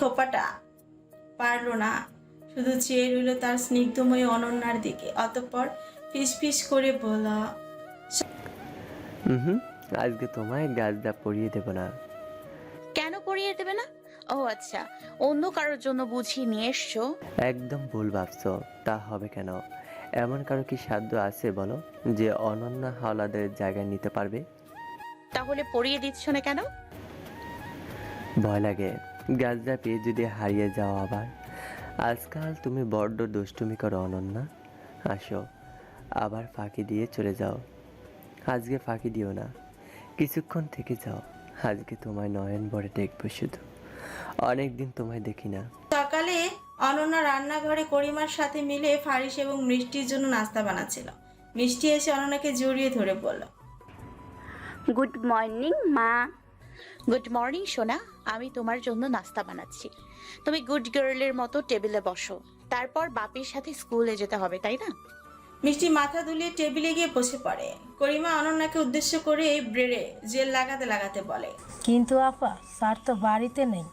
খোপাটা পারল না। শুধু চেয়ে রইল তার স্নিগ্ধময়ী অনন্যার দিকে। অতঃপর ফিস ফিস করে বলল হুম আজকে তোমায় গাছটা পরিয়ে দেব না। কেন পড়িয়ে দেবে না? ও আচ্ছা অন্য কারোর জন্য বুঝিয়ে নিয়ে এসছো? একদম ভুল ভাবছ তা হবে কেন? এমন কারও কি সাধ্য আছে বলো যে অনন্যা হাওলাদের জায়গায় নিতে পারবে? তাহলে পড়িয়ে দিচ্ছ না কেন? ভয় লাগে। গাছটা পেয়ে যদি হারিয়ে যাও আবার। আজকাল তুমি বড্ড দুষ্টুমি করো অনন্যা। আসো আবার ফাঁকি দিয়ে চলে যাও। আজকে ফাঁকি দিও না। কিছুক্ষণ থেকে যাও। আজকে তোমায় নয়ন ভরে দেখব শুধু। অনেকদিন তোমায় দেখি না। সকালে অনন্যা রান্নাঘরে করিমার সাথে মিলে ফারিস এবং মিষ্টির জন্য নাস্তা বানাচ্ছিল। মিষ্টি এসে অনন্যাকে জড়িয়ে ধরে বলল গুড মর্নিং মা গুড মর্নিং সোনা। আমি তোমার জন্য নাস্তা বানাচ্ছি। তুমি গুড গার্লের মতো টেবিলে বসো। তারপর বাপির সাথে স্কুলে যেতে হবে তাই না? মিষ্টি মাথা দুলিয়ে টেবিলে গিয়ে বসে পড়ে। করিমা অনন্যাকে উদ্দেশ্য করে এই ব্রেডে জেল লাগাতে লাগাতে বলে। কিন্তু আপা স্যার তো বাড়িতে নেই।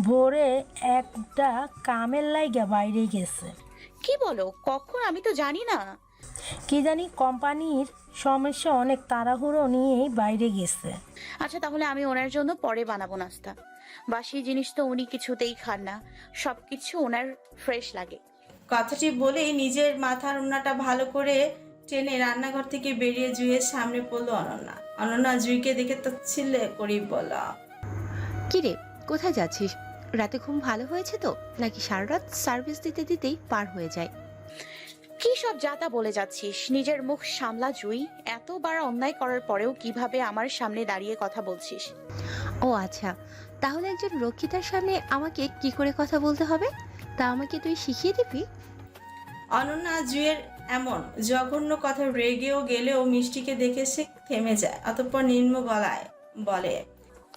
ভোরে একটা কামের লাইগা বাইরে গেছে। কি বলো? কখন? আমি তো জানি না। কি জানি কোম্পানির সমস্যা অনেক তাড়াহুড়ো নিয়েই বাইরে গেছে। আচ্ছা তাহলে আমি ওনার জন্য পরে বানাবো নাস্তা। বাসি জিনিস তো উনি কিছুতেই খান না। সব কিছু ওনার ফ্রেশ লাগে। কথাটি বলেই নিজের মাথার উন্নাটা ভালো করে টেনে রান্নাঘর থেকে বেরিয়ে জুইয়ের সামনে পড়ল অনন্যা। অনন্যা জুইকে দেখে তো ছিলে করি বলল কিরে কোথায় যাচ্ছিস? রাতে ঘুম ভালো হয়েছে তো? নাকি সারা রাত সার্ভিস দিতে দিতেই পার হয়ে যায়? কি সব যাতা বলে যাচ্ছিস? নিজের মুখ সামলা জুই। এতবার অন্যায় করার পরেও কীভাবে আমার সামনে দাঁড়িয়ে কথা বলছিস? ও আচ্ছা তাহলে একজন রক্ষিতার সামনে আমাকে কি করে কথা বলতে হবে? তা আমাকে তুই শিখিয়ে দিবি? অনন্যা জুয়ের এমন জঘন্য কথা রেগেও গেলেও মিষ্টিকে দেখে সে থেমে যায় অতঃপর নিম্ন গলায় বলে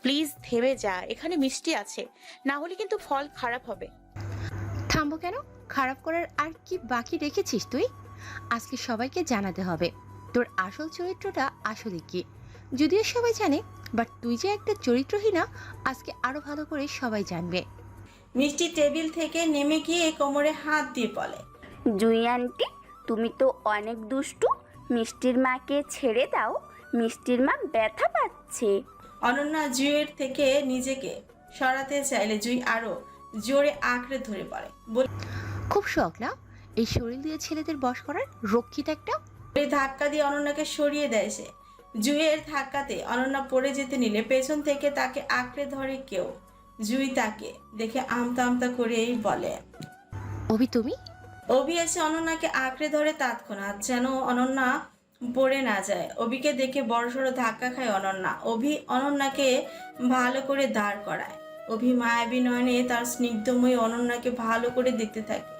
প্লিজ থেমে যা এখানে মিষ্টি আছে। না হলে কিন্তু ফল খারাপ হবে। থামবো কেন? খারাপ করার আর কি বাকি রেখেছিস তুই? আজকে সবাইকে জানাতে হবে তোর আসল চরিত্রটা আসলে কি? যদিও সবাই জানে বাট তুই যে একটা চরিত্রহীনা আজকে আরও ভালো করে সবাই জানবে। মিষ্টি টেবিল থেকে নেমে গিয়ে কোমরে হাত দিয়ে বলে জুই আন্টি তুমি তো অনেক দুষ্টু মিষ্টির মাকে ছেড়ে দাও মিষ্টির মা ব্যথা পাচ্ছে। অনন্যা জুয়ের থেকে নিজেকে সরাতে চাইলে জুই আরও জোরে আঁকড়ে ধরে পড়ে। বলে খুব শখ না? এই শরীর দিয়ে ছেলেদের বশ করার রক্ষিত একটা ধাক্কা দিয়ে অনন্যাকে সরিয়ে দেয় সে। জুইয়ের ধাক্কাতে অনন্যা পড়ে যেতে নিলে পেছন থেকে তাকে আঁকড়ে ধরে কেউ। জুই তাকে দেখে আমতা আমতা করেই বলে অভি তুমি? অভি এসে অনন্যাকে আঁকড়ে ধরে তৎক্ষণাৎ যেন অনন্যা পড়ে না যায়। অভিকে দেখে বড়সড় ধাক্কা খায় অনন্যা। অভি অনন্যাকে ভালো করে দাঁড় করায়। অভি মায়াবী নয়নে তার স্নিগ্ধময়ী অনন্যাকে ভালো করে দেখতে থাকে।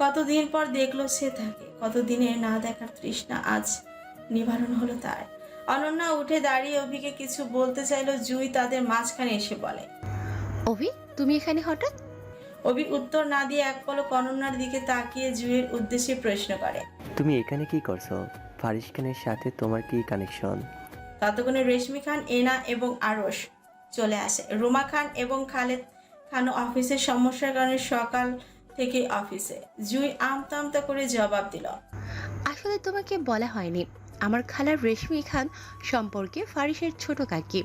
কতদিন পর দেখল সে তাকে? কতদিনের না দেখার তৃষ্ণা আজ নিবারণ হলো তার। অনন্যা উঠে দাঁড়িয়ে অভিকে কিছু বলতে চাইলো জুই তাদের মাঝখানে এসে বলে অভি তুমি এখানে হঠাৎ? অভি উত্তর না দিয়ে এক পলক অনন্যার দিকে তাকিয়ে জুইয়ের উদ্দেশ্যে প্রশ্ন করে তুমি এখানে কি করছ? ফারিস খানের সাথে তোমার কি কানেকশন ততক্ষণে রেশমি খান এনা এবং আরস চলে আসে। রুমা খান এবং খালেদ খান অফিসের সমস্যার কারণে সকাল থেকে অফিসে। জুই আমতা আমতা করে জবাব দিল। আসলে তোমাকে বলা হয়নি আমার খালার রেশমি খান সম্পর্কে ফারিসের ছোট কাকি।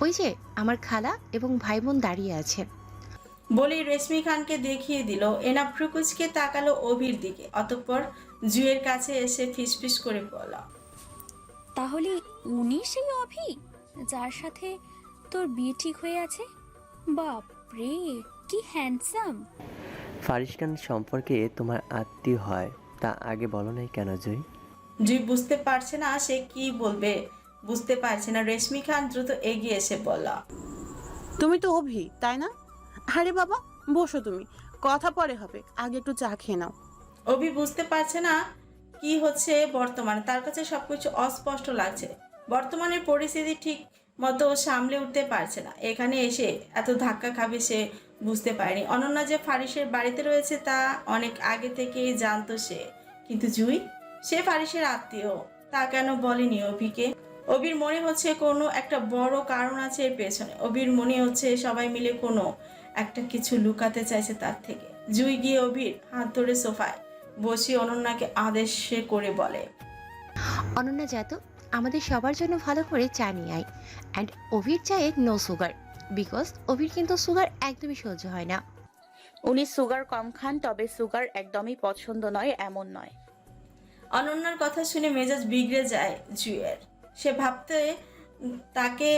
ওই যে আমার খালা এবং ভাই বোন দাঁড়িয়ে আছে। বলেই রেশমি খানকে দেখিয়ে দিল। এনা ফ্রুকুচকে তাকালো অভির দিকে অতঃপর জুয়ের কাছে এসে ফিসফিস করে বলল তাহলে উনি সেই অভি যার সাথে তোর বিয়ে ঠিক হয়ে আছে? বাপ রে কি হ্যান্ডসাম ফারিস খান সম্পর্কে তোমার আত্মীয় হয় তা আগে বলো নাই কেন জয় জুই বুঝতে পারছে না সে কি বলবে। বুঝতে পারছে না রেশমি খান দ্রুত এগিয়ে এসে বলা তুমি তো অভি তাই না? আরে বাবা বসো তুমি কথা পরে হবে আগে একটু চা খেয়ে নাও। অভি বুঝতে পারছে না কি হচ্ছে বর্তমানে তার কাছে সবকিছু অস্পষ্ট লাগছে। বর্তমানের পরিস্থিতি ঠিক মতো সামলে উঠতে পারছে না এখানে এসে এত ধাক্কা খাবে সে বুঝতে পারেনি। অনন্যা যে ফারিসের বাড়িতে রয়েছে তা অনেক আগে থেকেই জানতো সে। কিন্তু জুই? সে ফারিসের আত্মীয়। তা কেন বলেনি অভিকে? অবির মনে হচ্ছে কোনো একটা বড় কারণ আছে এর পেছনে। অবির মনে হচ্ছে সবাই মিলে কোনো একটা কিছু লুকাতে চাইছে তার থেকে। জুই গিয়ে অভির হাত ধরে সোফায় বসি অনন্যাকে আদেশে করে বলে, অনন্যা যাত আমাদের সবার জন্য ভালো করে চা নিয়ে আয়। অ্যান্ড অভির চায়ে নো সুগার বিকজ অভির কিন্তু সুগার একদমই সহ্য হয় না। উনি সুগার কম খান তবে সুগার একদমই পছন্দ নয় এমন নয়। অনন্যার কথা শুনে মেজাজ বিগড়ে যায় জুয়ের। সে ভাবতে তাকে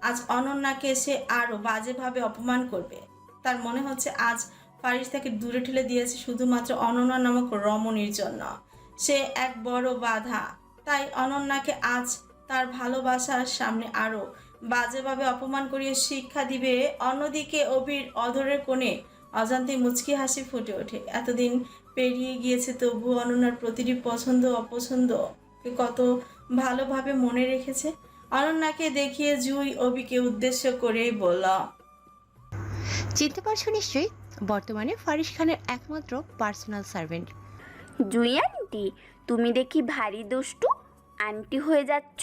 আজ অনন্যাকে সে আরও বাজেভাবে অপমান করবে। তার মনে হচ্ছে আজ ফারিস তাকে দূরে ঠেলে দিয়েছে শুধুমাত্র অনন্যা নামক রমণীর জন্য। সে এক বড় বাধা। তাই অনন্যাকে আজ তার ভালোবাসার সামনে আরও বাজেভাবে অপমান করিয়ে শিক্ষা দিবে অন্যদিকে অভির অধরের কোণে অজান্তে মুচকি হাসি ফুটে ওঠে। এতদিন পেরিয়ে গিয়েছে তবু অনন্যার প্রতিটি পছন্দ অপছন্দ কত ভালোভাবে মনে রেখেছে? অনন্যাকে দেখিয়ে জুই অবিকে উদ্দেশ্য করেই বলল চিনতে পারছ নিশ্চয়ই বর্তমানে ফারিস খানের একমাত্র পার্সোনাল সার্ভেন্ট। জুই আন্টি তুমি দেখি ভারী দুষ্টু আন্টি হয়ে যাচ্ছ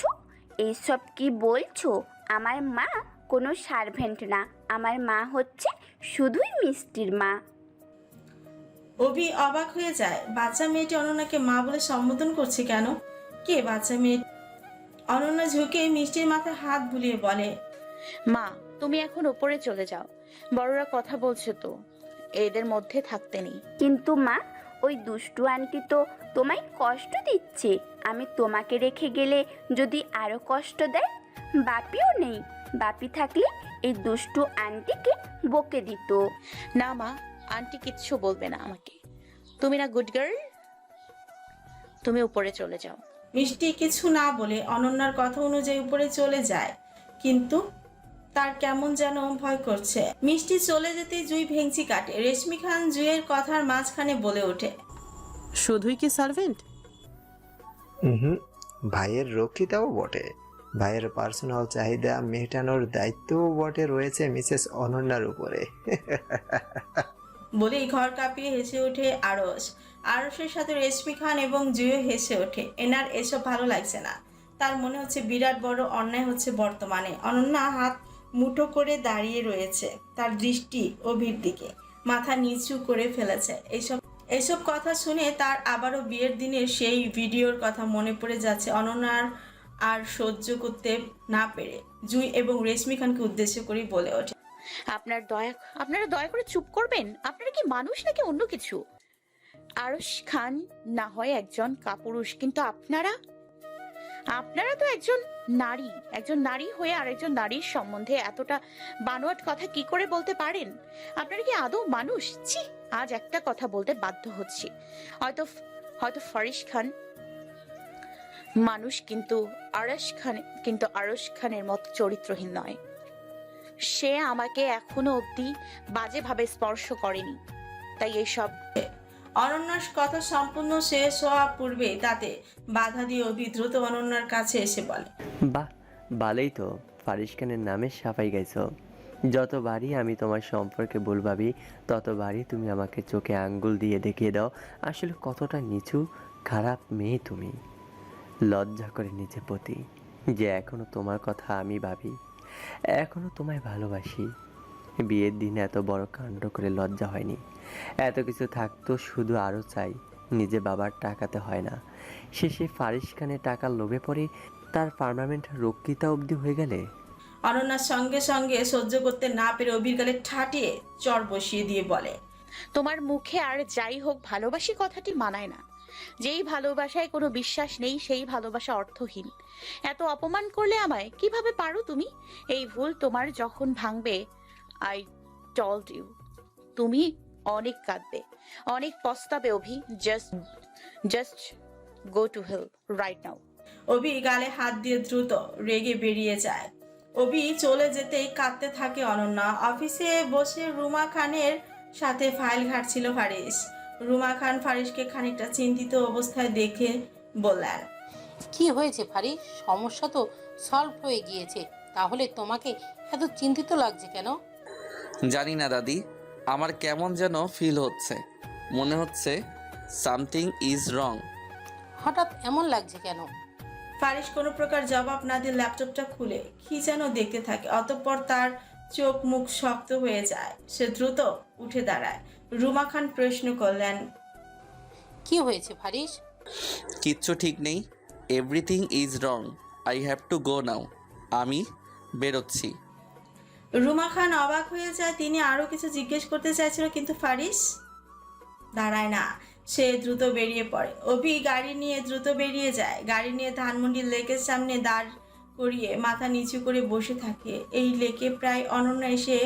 এইসব কি বলছো? আমার মা কোনো সার্ভেন্ট না। আমার মা হচ্ছে শুধুই মিষ্টির মা। অভি অবাক হয়ে যায়। বাচ্চা মেয়েটি অনন্যাকে মা বলে সম্বোধন করছে কেন? কে বাচ্চা মেয়ে? অনন্যা ঝুঁকে মিষ্টির মাথায় হাত বুলিয়ে বলে মা তুমি এখন ওপরে চলে যাও। বড়রা কথা বলছে তো এদের মধ্যে থাকতে নেই। কিন্তু মা ওই দুষ্টু আন্টি তো তোমায় কষ্ট দিচ্ছে। আমি তোমাকে রেখে গেলে যদি আরও কষ্ট দেয় বাপিও নেই। বাপি থাকলে এই দুষ্টু আন্টিকে বকে দিত। না মা আন্টি কিচ্ছু বলবে না আমাকে। তুমি না গুড গার্ল তুমি উপরে চলে যাও। মিষ্টি কিছু না বলে অনন্যার কথা অনুযায়ী উপরে চলে যায় কিন্তু তার কেমন যেন ভয় করছে। মিষ্টি চলে যেতে জুই ভেঙচি কাটে। রেশমি খান জুইয়ের কথার মাঝখানে বলে ওঠে শুধুই কি সার্ভেন্ট হুম ভাইয়ের রক্ষিতাও বটে। ভাইয়ের পার্সোনাল চাহিদা মেটানোর দায়িত্বও বটে রয়েছে মিসেস অনন্যার উপরে। বলেই ঘর কাঁপিয়ে হেসে ওঠে আরস আরসের সাথে রেশমি খান এবং জুয়ে হেসে ওঠে। এনার এসব ভালো লাগছে না। তার মনে হচ্ছে বিরাট বড় অন্যায় হচ্ছে বর্তমানে। অনন্যা হাত মুঠো করে দাঁড়িয়ে রয়েছে তার দৃষ্টি অভির দিকে। মাথা নিচু করে ফেলেছে। এইসব এইসব কথা শুনে তার আবারও বিয়ের দিনের সেই ভিডিওর কথা মনে পড়ে যাচ্ছে অনন্যার আর সহ্য করতে না পেরে জুই এবং রেশমি খানকে উদ্দেশ্য করেই বলে ওঠে। আপনার দয়া, আপনারা দয়া করে চুপ করবেন? আপনারা কি মানুষ নাকি অন্য কিছু? আরশ খান না হয় একজন কাপুরুষ, কিন্তু আপনারা? আপনারা তো একজন নারী একজন নারী হয়ে আরেকজন নারীর সম্বন্ধে এতটা বানোয়াট কথা কি করে বলতে পারেন? আপনারা কি আদৌ মানুষ? ছি, আজ একটা কথা বলতে বাধ্য হচ্ছি। হয়তো হয়তো ফারিস খান মানুষ কিন্তু আরশ খান কিন্তু আরশ খানের মতো চরিত্রহীন নয়। সে আমাকে এখনও অবধি বাজেভাবে স্পর্শ করেনি। তাই এইসব অনন্যার কথা সম্পূর্ণ শেষ হওয়া পূর্বে তাতে বাধা দিয়ে অভি দ্রুত অনন্যার কাছে এসে বলে। বাহ ভালোই তো। ফারিস খানের নামে সাফাই গাইছো। যতবারই আমি তোমার সম্পর্কে ভুল ভাবি ততবারই তুমি আমাকে চোখে আঙ্গুল দিয়ে দেখিয়ে দাও। আসলে কতটা নিচু খারাপ মেয়ে তুমি। লজ্জা করে নিজে প্রতি যে এখনও তোমার কথা আমি ভাবি এখনও তোমায় ভালোবাসি। বিয়ের দিন এত বড় কাণ্ড করে লজ্জা হয়নি। এত কিছু থাকতো শুধু আরও চাই নিজে বাবার টাকাতে হয় না। শেষে ফারিস খানের টাকার লোভে পড়ে তার পার্মানেন্ট রক্ষিতা অবধি হয়ে গেলে? অনন্যার সঙ্গে সঙ্গে সহ্য করতে না পেরে অভির গালে ঠাটিয়ে চর বসিয়ে দিয়ে বলে তোমার মুখে আর যাই হোক ভালোবাসি কথাটি মানায় না। যেই ভালোবাসায় কোনো বিশ্বাস নেই, সেই ভালোবাসা অর্থহীন। এত অপমান করলে আমায় কীভাবে পারো তুমি? এই ভুল তোমার যখন ভাঙবে আই টল্ড ইউ তুমি অনেক কাঁদবে, অনেক পস্তাবে Abhi just just go to hell right now Abhi গালে হাত দিয়ে দ্রুত রেগে বেরিয়ে যায়। অভি চলে যেতেই কাঁদতে থাকে অনন্যা। অফিসে বসে রুমা খানের সাথে ফাইল ঘাটছিল ফারিস। রুমা খান ফারিসকে খানিকটা চিন্তিত অবস্থায় দেখে বললেন কি হয়েছে ফারি সমস্যা তো সলভ হয়ে গিয়েছে। তাহলে তোমাকে এত চিন্তিত লাগছে কেন? জানি না দাদি আমার কেমন যেন ফিল হচ্ছে। মনে হচ্ছে সামথিং ইজ রং হঠাৎ এমন লাগছে কেন? ফারিস কোনো প্রকার জবাব না দিয়ে ল্যাপটপটা খুলে কি যেন দেখতে থাকে। অতঃপর তার চোখ মুখ শক্ত হয়ে যায়। সে দ্রুত উঠে দাঁড়ায়। রুমা খান প্রশ্ন করলেন কি হয়েছে ফারিস? কিচ্ছু ঠিক নেই। Everything is wrong I have to go now আমি বেরোচ্ছি। রুমা খান অবাক হয়ে যায় তিনি আরও কিছু জিজ্ঞেস করতে চাইছিল কিন্তু ফারিস? দাঁড়ায় না সে দ্রুত বেরিয়ে পড়ে। অভি গাড়ি নিয়ে দ্রুত বেরিয়ে যায়। গাড়ি নিয়ে ধানমন্ডি লেকের সামনে দাঁড় করিয়ে মাথা নিচু করে বসে থাকে। এই লেকে প্রায় অনন্যা এসে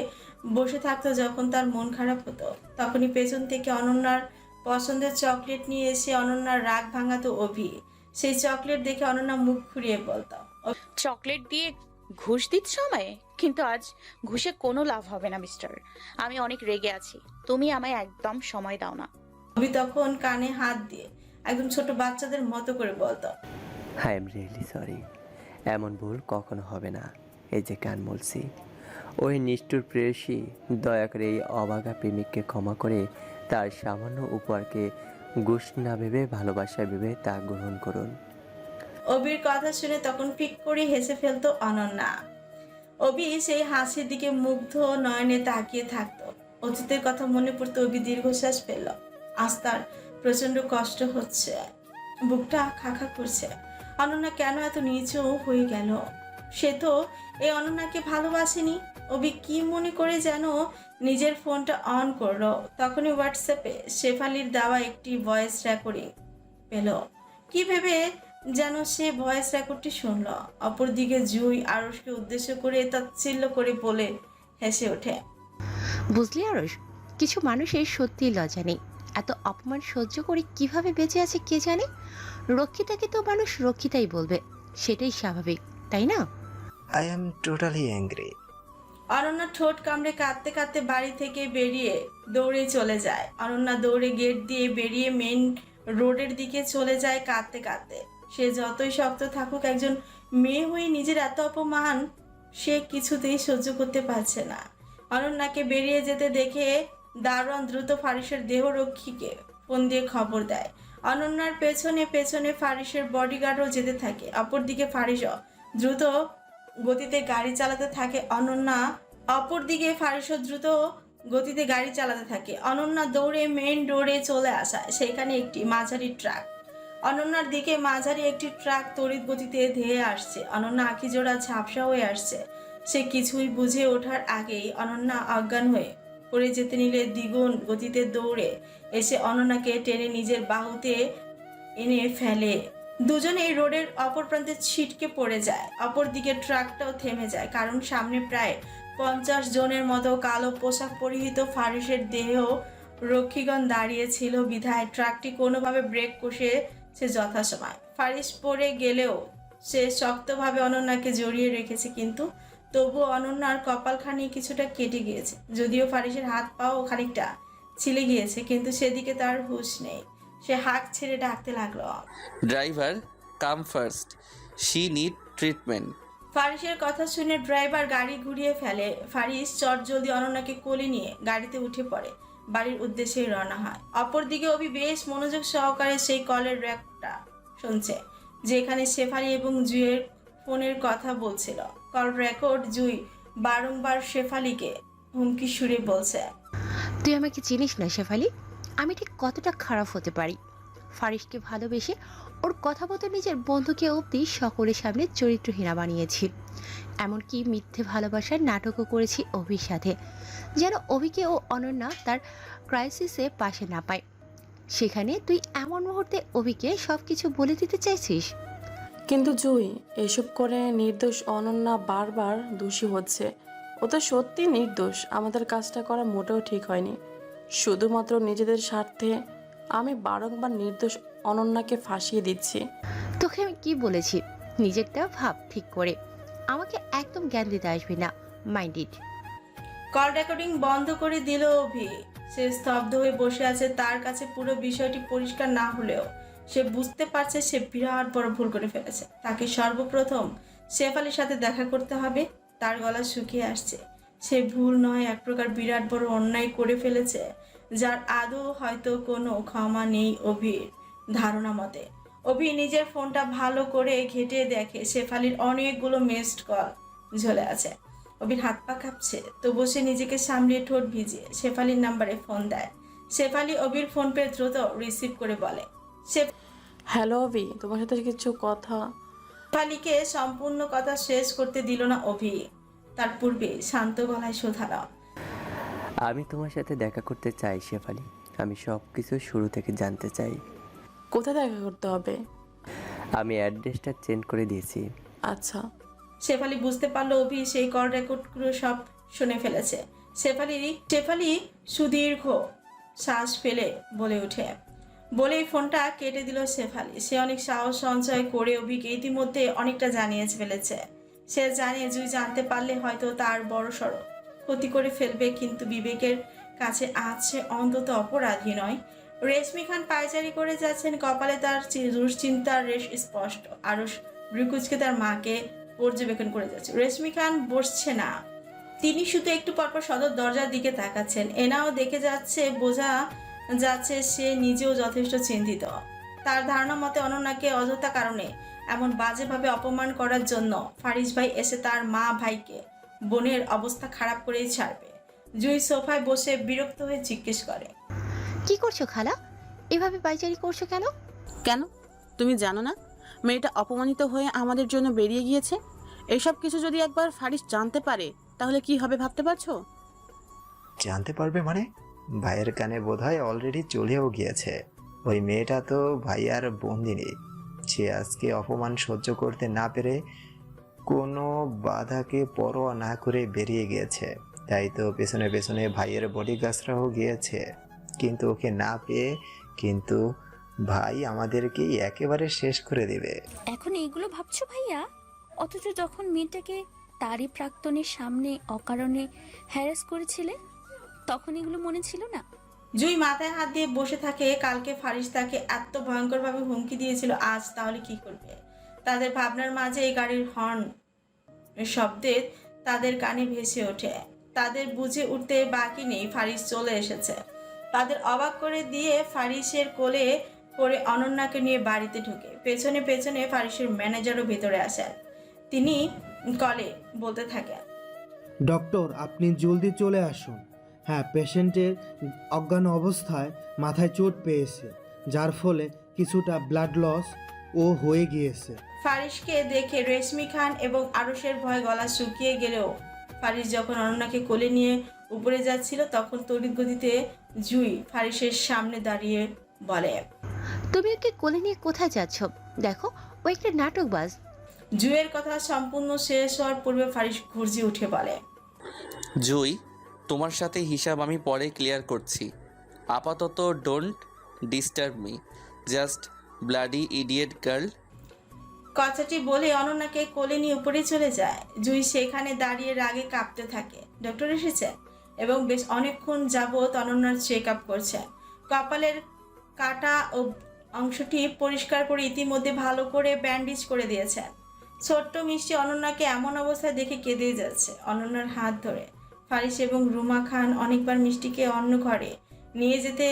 বসে থাকতো যখন তার মন খারাপ হতো। তখনই পেছন থেকে অনন্যার পছন্দের চকলেট নিয়ে এসে অনন্যার রাগ ভাঙাতো অভি। সেই চকলেট দেখে অনন্যা মুখ ঘুরিয়ে বলতো চকলেট দিয়ে ঘুষ দিচ্ছ আমায়? কিন্তু আজ ঘুষে কোনো লাভ হবে না মিস্টার। আমি অনেক রেগে আছি। তুমি আমায় একদম সময় দাও না। অভি তখন কানে হাত দিয়ে একদম ছোট বাচ্চাদের মতো করে বলতো আই এম রিয়েলি সরি এমন ভুল কখনো হবে না। এই যে কান বলছি ওই নিষ্ঠুর প্রেয়সী, দয়া করে এই অবাগা প্রেমিককে ক্ষমা করে তার সামান্য উপহারকে গুষ না ভেবে ভালোবাসা ভেবে তা গ্রহণ করুন। অবির কথা শুনে তখন ফিক করে হেসে ফেলতো অনন্যা। অবি সেই হাসির দিকে মুগ্ধ নয়নে তাকিয়ে থাকতো। অতীতের কথা মনে পড়তে অবি দীর্ঘশ্বাস ফেলল। আজ তার প্রচণ্ড কষ্ট হচ্ছে। বুকটা খাখা করছে। অনন্যা কেন এত নিচু হয়ে গেল? সে তো এই অনন্যাকে ভালোবাসেনি। অবি কি মনে করে যেন নিজের ফোনটা অন করল। তখনই হোয়াটসঅ্যাপে শেফালির দেওয়া একটি ভয়েস রেকর্ডিং পেল। কি ভেবে যেন সে ভয়েস রেকর্ডটি শুনল। অপরদিকে জুই আরসকে উদ্দেশ্য করে তাচ্ছিল্য করে বলে হেসে ওঠে। বুঝলি আরস কিছু মানুষের সত্যিই লজ্জা নেই। এত অপমান সহ্য করে কীভাবে বেঁচে আছে কে জানে? রক্ষিতাকে তো মানুষ রক্ষিতাই বলবে, সেটাই স্বাভাবিক, তাই না? I am totally angry Ananya ঠোঁট কামড়ে কাঁদতে কাঁদতে বাড়ি থেকে বেরিয়ে দৌড়ে চলে যায়। অনন্যা দৌড়ে গেট দিয়ে বেরিয়ে মেন রোডের দিকে চলে যায় কাঁদতে কাঁদতে। সে যতই শক্ত থাকুক, একজন মেয়ে হয়ে নিজের এত অপমান সে কিছুতেই সহ্য করতে পারছে না। অনন্যাকে বেরিয়ে যেতে দেখে দারোয়ান দ্রুত ফারিসের দেহরক্ষীকে ফোন দিয়ে খবর দেয়। অনন্যার পেছনে পেছনে ফারিসের বডিগার্ডও যেতে থাকে। অপরদিকে ফারিসও দ্রুত গতিতে গাড়ি চালাতে থাকে, অনন্যা অপরদিকে ফারিসও দ্রুত গতিতে গাড়ি চালাতে থাকে। অনন্যা দৌড়ে মেন রোডে চলে আসা, সেখানে একটি মাঝারি ট্রাক। অনন্যার দিকে মাঝারি একটি ট্রাক তড়িৎ গতিতে ধেয়ে আসছে। অনন্যা আখিজোড়া ঝাপসা হয়ে আসছে। সে কিছুই বুঝে ওঠার আগেই অনন্যা অজ্ঞান হয়ে পড়ে যেতে নিলে দ্বিগুণ গতিতে দৌড়ে এসে অনন্যাকে টেনে নিজের বাহুতে এনে ফেলে। দুজনেই রোডের অপর প্রান্তে ছিটকে পড়ে যায়। অপর দিকে ট্রাকটাও থেমে যায়, কারণ সামনে প্রায় পঞ্চাশ জনের মতো কালো পোশাক পরিহিত ফারিসের দেহ রক্ষীগণ দাঁড়িয়ে ছিল বিধায় ট্রাকটি কোনোভাবে ব্রেক কষেছে যথাসময়। ফারিস পড়ে গেলেও সে শক্তভাবে অনন্যাকে জড়িয়ে রেখেছে, কিন্তু তবুও অনন্যার কপালখানি কিছুটা কেটে গিয়েছে। যদিও ফারিসের হাত পাও খানিকটা ছিলে গিয়েছে, কিন্তু সেদিকে তার হুঁশ নেই। সে হাঁক ছেড়ে ডাকতে লাগল। Driver come first. She need treatment. ফারিসের কথা শুনে ড্রাইভার গাড়ি ঘুরিয়ে ফেলে। ফারিস চট জলদি অনন্যাকে কোলে নিয়ে গাড়িতে উঠে পড়ে। বাড়ির উদ্দেশ্যে রওনা হয়। অপরদিকে অভি বেশ মনোযোগ সহকারে সেই কলের র্যাকটা শুনছে যেখানে শেফালি এবং জুয়ের ফোনের কথা বলছিল। কল রেকর্ড জুই বারংবার শেফালিকে হুমকি সুরে বলছে। তুই আমাকে চিনিস না শেফালি? আমি ঠিক কতটা খারাপ হতে পারি? ফারিসকে ভালোবেসে ওর কথা মতো নিজের বন্ধুকে অবধি সকলের সামনে চরিত্রহীনা বানিয়েছি। এমনকি মিথ্যে ভালোবাসার নাটকও করেছি অভির সাথে, যেন অভিকে ও অনন্যা তার ক্রাইসিসে পাশে না পায়। সেখানে তুই এমন মুহূর্তে অভিকে সব কিছু বলে দিতে চাইছিস? কিন্তু জুই, এসব করে নির্দোষ অনন্যা বারবার দোষী হচ্ছে। ও তো সত্যি নির্দোষ, আমাদের কাজটা করা মোটেও ঠিক হয়নি। শুধুমাত্র নিজেদের স্বার্থে আমি বারংবার নির্দোষ অনন্যাকে ফাঁসিয়ে দিচ্ছি। তোকে আমি কি বলেছি? নিজেরটা ভাব ঠিক করে। আমাকে একদম জ্ঞান দিতে আসবি না মাইন্ড ইট। কল রেকর্ডিং বন্ধ করে দিল অভি। সে স্তব্ধ হয়ে বসে আছে তার কাছে পুরো বিষয়টি পরিষ্কার না হলেও। সে বুঝতে পারছে সে বিরাট বড় ভুল করে ফেলেছে। তাকে সর্বপ্রথম শেফালির সাথে দেখা করতে হবে তার গলা শুকিয়ে আসছে। সে ভুল নয় এক প্রকার বিরাট বড় অন্যায় করে ফেলেছে যার আদৌ হয়তো কোনো ক্ষমা নেই অভির ধারণা মতে। অভি নিজের ফোনটা ভালো করে ঘেটে দেখে শেফালির অনেকগুলো মিসড কল ঝলে আছে। অভির হাত পা কাঁপছে তবু সে নিজেকে সামলিয়ে ঠোঁট ভিজিয়ে শেফালির নাম্বারে ফোন দেয়। শেফালি অভির ফোন পে দ্রুত রিসিভ করে বলে হ্যালো অভি তোমার সাথে কিছু কথা? শেফালিকে সম্পূর্ণ কথা শেষ করতে দিল না অভি। তার পূর্বে শান্ত গলায় শোধালো আমি তোমার সাথে দেখা করতে চাই শেফালি। আমি সব কিছু শুরু থেকে জানতে চাই। কোথায় দেখা করতে হবে? আমি অ্যাড্রেসটা চেঞ্জ করে দিয়েছি। আচ্ছা। শেফালি বুঝতে পারল অভি সেই কল রেকর্ডগুলো সব শুনে ফেলেছে। শেফালি শেফালি সুদীর্ঘ শ্বাস ফেলে বলে ওঠে। বলেই ফোনটা কেটে দিল শেফালি। সে অনেক সাহস সঞ্চয় করে অভিকে ইতিমধ্যে অনেকটা জানিয়ে ফেলেছে। সে জানে জুই জানতে পারলে হয়তো তার বড় সড়ো ক্ষতি করে ফেলবে, কিন্তু বিবেকের কাছে আছে অন্তত অপরাধী নয়। রেশমি খান পায়চারি করে যাচ্ছেন কপালে, তার দুশ্চিন্তার রেশ স্পষ্ট। আরও ব্রিকুজকে তার মাকে পর্যবেক্ষণ করে যাচ্ছে। রেশমি খান বসছে না। তিনি শুধু একটু পরপর সদর দরজার দিকে তাকাচ্ছেন। এনাও দেখে যাচ্ছে, বোঝা যাচ্ছে সে নিজেও যথেষ্ট চিন্তিত। তার ধারণা মতে অনন্যাকে অযথা কারণে এমন বাজেভাবে অপমান করার জন্য ফারিস ভাই এসে তার মা ভাইকে বোনের অবস্থা খারাপ করেই ছাড়বে। জুই সোফায় বসে বিরক্ত হয়ে জিজ্ঞেস করে কি করছ খালা? এভাবে পাইচারি করছ কেন? কেন? তুমি জানো না? মেয়েটা অপমানিত হয়ে আমাদের জন্য বেরিয়ে গিয়েছে? এসব কিছু যদি একবার ফারিস জানতে পারে তাহলে কি হবে ভাবতে পারছ? জানতে পারবে মানে? ভাইয়ের কানে বোধহয় অলরেডি চলেও গিয়েছে। ওই মেয়েটা তো ভাইয়ার বন্দিনী সে আজকে অপমান সহ্য করতে না পেরে কোনো বাধাকে পরোয়া না করে বেরিয়ে গিয়েছে। তাই তো পেছনে পেছনে ভাইয়ের বডিগার্ডসরাও গিয়েছে। কিন্তু ওকে না পেয়ে কিন্তু ভাই আমাদেরকে একেবারে শেষ করে দেবে। এখন এইগুলো ভাবছ ভাইয়া? অথচ যখন মেয়েটাকে তারই প্রাক্তনের সামনে অকারণে হ্যারাস করেছিলে, তখন এগুলো মনে ছিল না? জুই মাথায় হাত দিয়ে বসে থাকে, কালকে ফারিস তাকে এত ভয়ঙ্করভাবে হুমকি দিয়েছিল, আজ তাহলে কি করবে? তাদের ভাবনার মাঝে এই গাড়ির হর্ন শব্দে তাদের কানে ভেসে ওঠে। তাদের বুঝে উঠতে বাকি নেই, ফারিস চলে এসেছে। তাদের অবাক করে দিয়ে ফারিসের কোলে করে অনন্যাকে নিয়ে বাড়িতে ঢুকে। পেছনে পেছনে ফারিসের ম্যানেজারও ভেতরে আসেন। তিনি কলে বলতে থাকেন, ডক্টর, আপনি জলদি চলে আসুন। হ্যাঁ পেশেন্টের অজ্ঞান অবস্থায় মাথায় চোট পেয়েছে যার ফলে কিছুটা ব্লাড লস ও হয়ে গিয়েছে। ফারিসকে দেখে রেশমি খান এবং আরসের ভয় গলা শুকিয়ে গেলেও ফারিস যখন অনন্যাকে কোলে নিয়ে উপরে যাচ্ছিল তখন তড়িৎ গতিতে জুই ফারিসের সামনে দাঁড়িয়ে বলে তুমি ওকে কোলে নিয়ে কোথায় যাচ্ছ? দেখো ও একটা নাটকবাজ। জুয়ের কথা সম্পূর্ণ শেষ হওয়ার পূর্বে ফারিস ঘুরজি উঠে বলে জুই তোমার সাথে হিসাব আমি পরে ক্লিয়ার করছি। আপাতত don't disturb me just bloody idiot girl কথাটি বলে অনন্যাকে কোলে নিয়ে উপরে চলে যায়। জুই সেখানে দাঁড়িয়ে রাগে কাঁপতে থাকে। ডক্টর এসেছে? এবং বেশ অনেকক্ষণ যাবৎ অনন্যার চেক আপ করছে। কপালের কাটা ও অংশটি পরিষ্কার করে ইতিমধ্যে ভালো করে ব্যান্ডেজ করে দিয়েছে। ছোট্ট মিষ্টি অনন্যাকে এমন অবস্থায় দেখে কেঁদেই যাচ্ছে, অনন্যার হাত ধরে। ফারিস এবং রুমা খান অনেকবার মিষ্টিকে অন্য ঘরে নিয়ে যেতে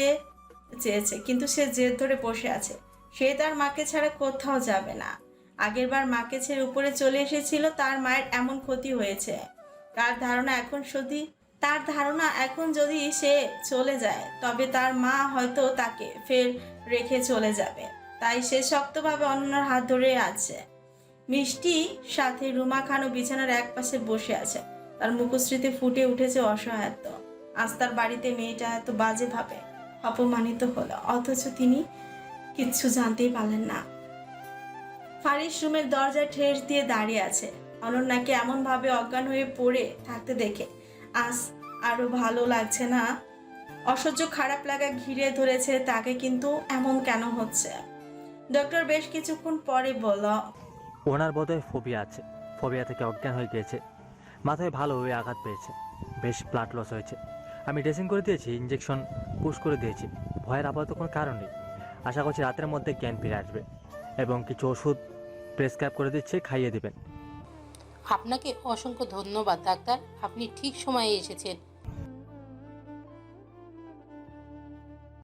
চেয়েছে, কিন্তু সে জেদ ধরে বসে আছে। সে তার মাকে ছাড়া কোথাও যাবে না। আগেরবার মাকে ছেড়ে উপরে চলে এসেছিল, তার মায়ের এমন ক্ষতি হয়েছে। তার ধারণা এখন সত্যি, তার ধারণা এখন যদি সে চলে যায়, তবে তার মা হয়তো তাকে ফের রেখে চলে যাবে। তাই সে শক্তভাবে অন্যর হাত ধরে আছে। মিষ্টি সাথে রুমা খানও বিছানার এক পাশে বসে আছে। তার মুখশ্রীতে ফুটে উঠেছে অসহায়ত্ব। আজ তার বাড়িতে মেয়েটা এত বাজেভাবে অপমানিত হলো, অথচ তিনি কিচ্ছু জানতেই পারলেন না। ফারিস রুমের দরজায় ঠেস দিয়ে দাঁড়িয়ে আছে। অনন্যাকে এমনভাবে অজ্ঞান হয়ে পড়ে থাকতে দেখে আজ আরও ভালো লাগছে না। অসহ্য খারাপ লাগা ঘিরে ধরেছে তাকে, কিন্তু এমন কেন হচ্ছে? ডক্টর বেশ কিছুক্ষণ পরে বলল, ওনার বোধহয় ফোবিয়া আছে। ফোবিয়া থেকে অজ্ঞান হয়ে গিয়েছে। মাথায় ভালোভাবে আঘাত পেয়েছে। বেশ ব্লাড লস হয়েছে। আমি ড্রেসিং করে দিয়েছি ইঞ্জেকশন পুশ করে দিয়েছি। ভয়ের আপাতত কোনো কারণ নেই। আশা করছি রাতের মধ্যে জ্ঞান ফিরে আসবে এবং কিছু ওষুধ প্রেসক্রাইব করে দিচ্ছে, খাইয়ে দেবেন। আপনাকে অসংখ্য ধন্যবাদ, ডাক্তার। আপনি ঠিক সময়ে এসেছেন।